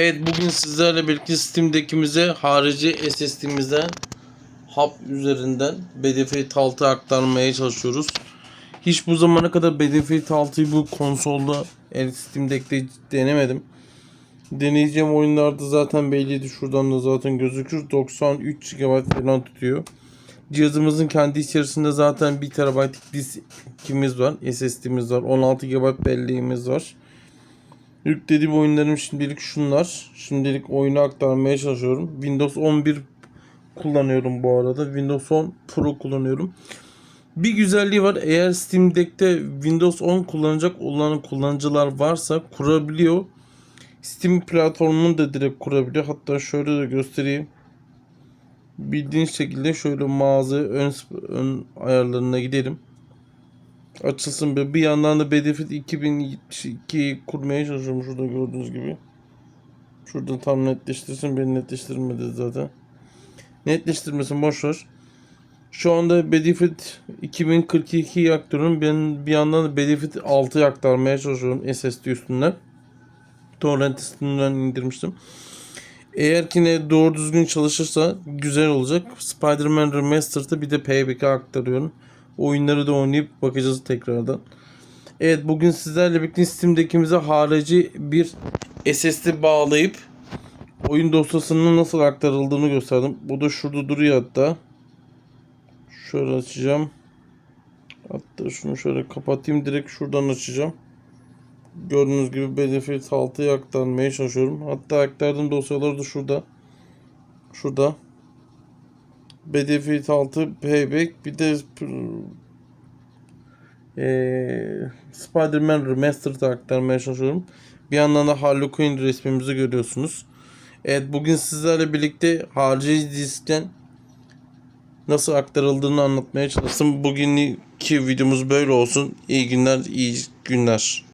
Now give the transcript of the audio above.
Evet bugün sizlerle birlikte Steam'dekimize harici SSD'mize hub üzerinden Battlefield 6 aktarmaya çalışıyoruz. Hiç bu zamana kadar Battlefield 6'yı bu konsolda el Steam Deck'te denemedim. Deneyeceğim oyunlarda zaten belliydi. Şuradan da zaten gözükür. 93 GB falan tutuyor. Cihazımızın kendi içerisinde zaten 1 TB diskimiz var. SSD'miz var. 16 GB belleğimiz var. Yüklediğim oyunlarım şimdilik şunlar. Şimdilik oyunu aktarmaya çalışıyorum. Windows 11 kullanıyorum bu arada. Windows 10 Pro kullanıyorum. Bir güzelliği var. Eğer Steam Deck'te Windows 10 kullanacak olan kullanıcılar varsa kurabiliyor. Steam platformunu da direkt kurabiliyor. Hatta şöyle de göstereyim. Bildiğiniz şekilde şöyle mağaza ön, ön ayarlarına gidelim. Açılsın bir. Bir yandan da Battlefield 2072'yi kurmaya çalışıyorum şurada gördüğünüz gibi. Şurada tam netleştirsin. Beni netleştirmedi zaten. Netleştirmesin boş ver. Şu anda Battlefield 2042'yi aktarıyorum. Ben bir yandan da Battlefield 6'yı aktarmaya çalışıyorum SSD üstünden. Torrent üstünden indirmiştim. Eğer ki ne doğru düzgün çalışırsa güzel olacak. Spider-Man Remastered'ı bir de Payback'e aktarıyorum. Oyunları da oynayıp bakacağız tekrardan. Evet bugün sizlerle birlikte Steam Deck'imize harici bir SSD bağlayıp oyun dosyasının nasıl aktarıldığını gösterdim. Bu da şurada duruyor hatta. Şöyle açacağım. Hatta şunu şöyle kapatayım direkt şuradan açacağım. Gördüğünüz gibi Battlefield 6'ya aktarmaya çalışıyorum. Hatta aktardığım dosyalar da şurada. Şurada. Battlefield 6 Payback bir de eee Spider-Man Remastered'ı aktarmaya çalışıyorum. Bir yandan da Harley Quinn resmimizi görüyorsunuz. Evet bugün sizlerle birlikte harici diskten nasıl aktarıldığını anlatmaya çalıştım. Bugünkü videomuz böyle olsun. İyi günler, iyi günler.